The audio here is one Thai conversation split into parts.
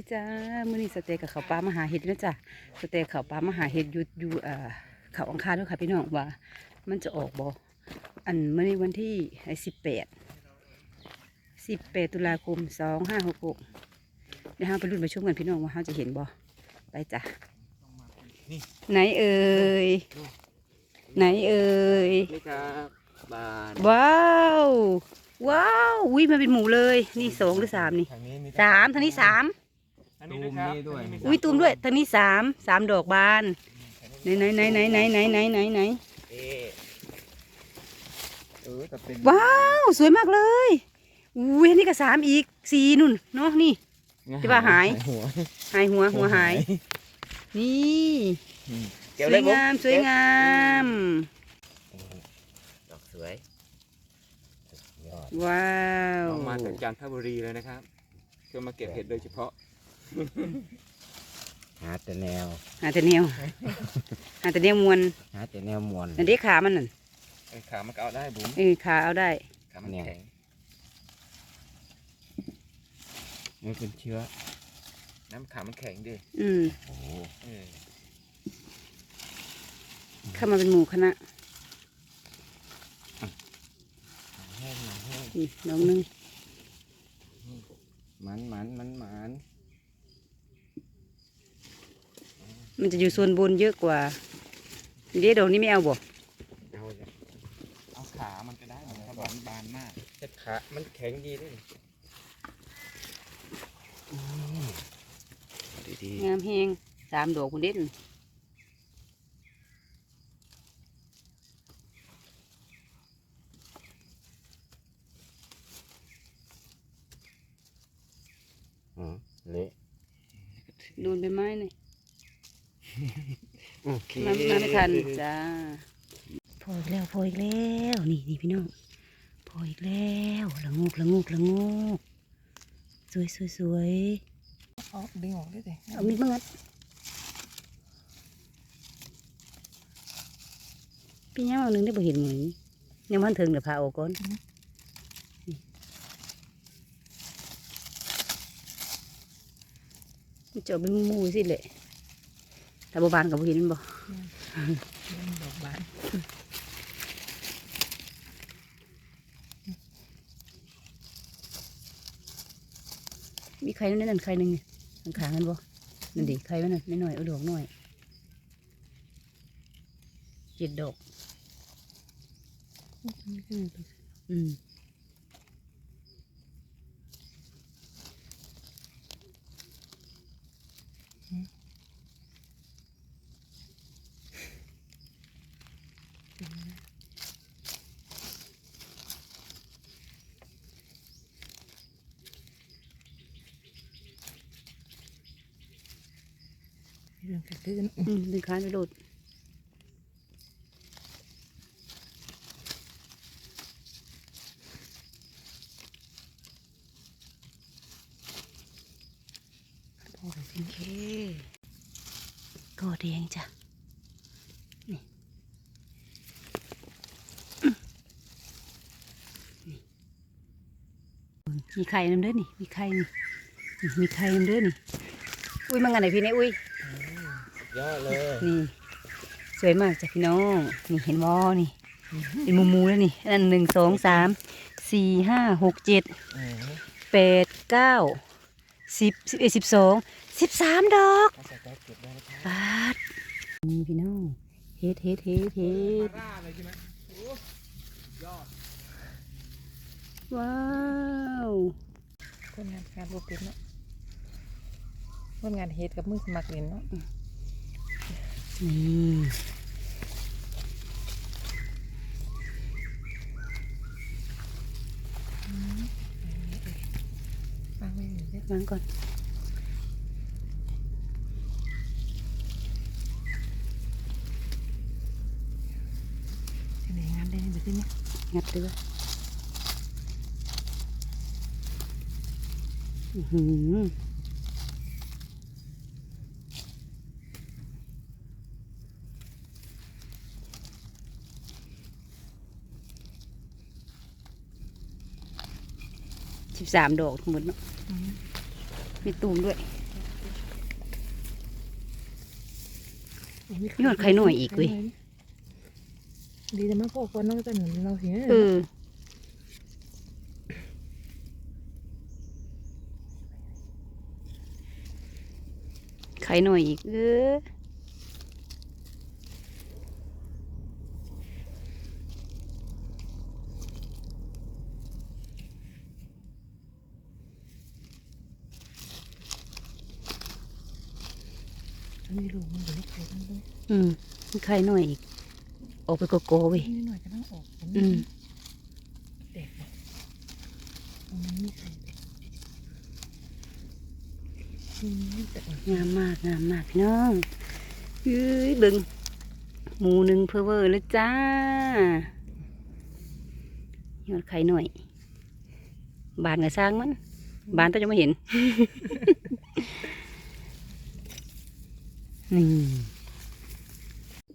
วัสดีจ้ามื้อนี้สเต็กกับข้าวปลามหาเห็ดนะจ้ะสเต็กข้าวปลามหาเห็ดอยู่อยู่เอ่อเขาอังคารด้วยค่ะพี่น้องว่า มันจะออกบ่อันมื้อนี้วันที่สิบแปดสิบแปดตุลาคมสองห้าหกหกเดี๋ยวเราไปรุ่นไปชมกันพี่น้องว่าเราจะเห็นบ่ไปจ้ะไหนเอ่ยไหนเอ่ยนี่ครับบานว้าวว้าวอุ้ยมันเป็นหมูเลย นี่สองหรือสามนี่ทางนี้มีสามทางนี้สามอันนี้นะครับ ตูมนี่ด้วยอันนี้อุ้ยตูมด้วยทางนี้สามสามดอกบานไหนไหนไหนไหนไหนไหนไหนไหนไหนเอ๊ะเออแต่เป็นว้าวสวยมากเลยอุ้ยอันนี่ก็สามอีกสี่นุ่นเนาะนี่ที่ว่าหายหัวหายหัวหัวหาย นี่อืมสเก็บวเลยยบุ๊งามสวยงามดอกสวยยอดว้าวเรามาจากจันทบุรีเลยนะครับเพื่อมาเก็บเห็ดโดยเฉพาะ หาแต่แนว หาแต่เนียวหาแต่เนียวมวนหาแต่แนวมวลนั่นเด็กขามันนั่นไอ้ขามันก็เอาได้บุ๋มเออขาเอาได้ ขามันเนี่ยแข็งมันเป็นเชื้อ น้ำขามันแข็งดิอืมโอ้โหเออเข้ามาเป็นหมู่คณะแห้งหนาแห้งนี่ดอกหนึง มันมันมันมัน มันจะอยู่โซนบนเยอะกว่าเดี๋ยวดอกนี้ไม่เอาบ่เอาจ้ะเอาขา มันก็ได้เหมือนกับบานบานมากแต่ขา มันแข็งดีด้วยดีงามแหงสามดอกคุณเด่นๆอืมเละโดนใบไม้นี่ โอเคมามาไม่ทันจ้าพออีกแล้วพออีกแล้วนี่นี่พี่น้องพออีกแล้วละงูกละงูกละงูกสวยสวยสวยเอาดึงออกได้สิเอามีดมางัดพี่ย่างเอาหนึ่งได้บ่เห็นเหมือนยังมันถึงเดี๋ยวพาออกก่อนนี่เจาะเป็นหมูๆสิแหละ ถ้าบ่บานกับบ่เห็นมันบ่ดอกบานมีใครนั่นนั่นใครหนึ่งข้างขางๆกันบ่นั่นดิใครวะนั่นน้อยๆเอาดอกน้อยเจ็ดดอกอืม เรื่องกระตื้นอืมดึงขานไปโดดพอสิโอเคก็แดงจ้ะนี่อื้อนี่ มีไข่น้ำเด้อนี่ มีไข่นี่นี่ มีไข่น้ำเด้อนี่ อุ้ยมันงานไหนพี่เนี่ยอุ้ยยอดเลย นี่ สวยมากจ้ะพี่น้อง นี่เห็นวอนี่ เป็นมูมูแล้วนี่อันหนึ่งสองสามสี่ห้าหกเจ็ดแปดเก้าสิบสิบเอ็ดสิบสองสิบสามดอกเอาใส่แป๊บเก็บได้นะครับปาดนี่พี่น้องเฮ็ดเฮ็ดเฮ็ดเฮ็ดร่าเลยใช่ไหมโอ้ยอดว้าว คนงานการบ่เป็นเนาะคนงานเฮ็ดกับมือสมัครเล่นเนาะนี่ฟังไว้นี่เด้อวางก่อนสิได้งานได้แบบนี้งัดเรือ สิบสามดอกเหมดเนาะมีตูมด้วยยอดไข่หน่อยอีกเว้ยดีแต่มากพอคนนอกจากหนึ่งเราเห็นเออ ไข่หน่อยอีกเออไม่รู้มันอยู่ในไข่ทั้งเลยอืมไข่หน่อยอีก ออกไปโกโก้เว้ยนี่หน่อยก็ต้องออกอืมแตกเลยตรงนั้นไม่ไข่อืมแต่ งามมากงามมากพี่น้องเอ้ยบึงหมูหนึ่งเพอเวอร์แล้วจ้ายอดไข่หน่อย บานกับสร้างมันบานต้องจะมาเห็น นี่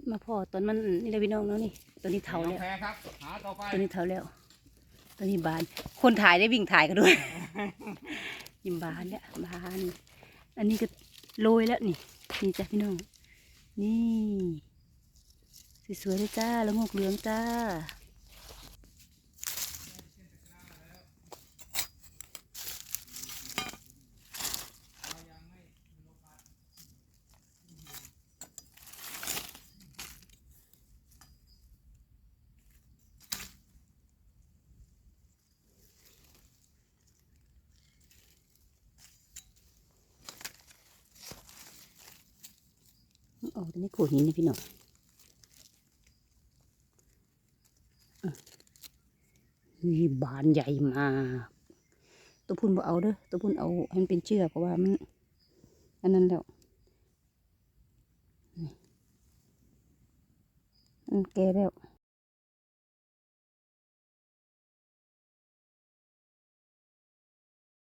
มาพอตอนมันนี่เลยพี่น้องเนาะนี่ตัวนี้เท่าแล้วแพ้ครับหาต่อไปตัวนี้เท่าแล้วตัวนี้บาน คนถ่ายได้วิ่งถ่ายกันด้วย ยิ้มบานเนี่ยบาน อันนี้ก็โรยแล้วนี่นี่จ้ะพี่น้อง นี่ สวยๆเลยจ้าแล้วงอกเหลืองจ้า ออกตรงนโขดหินนี่พี่น้องอะนี่บานใหญ่มากตัวพุ่นบ่เอาเด้อตัวพุ่นเอาให้มันเป็นเชือกเพราะว่ามันอันนั้นแล้วมันแก่แล้ว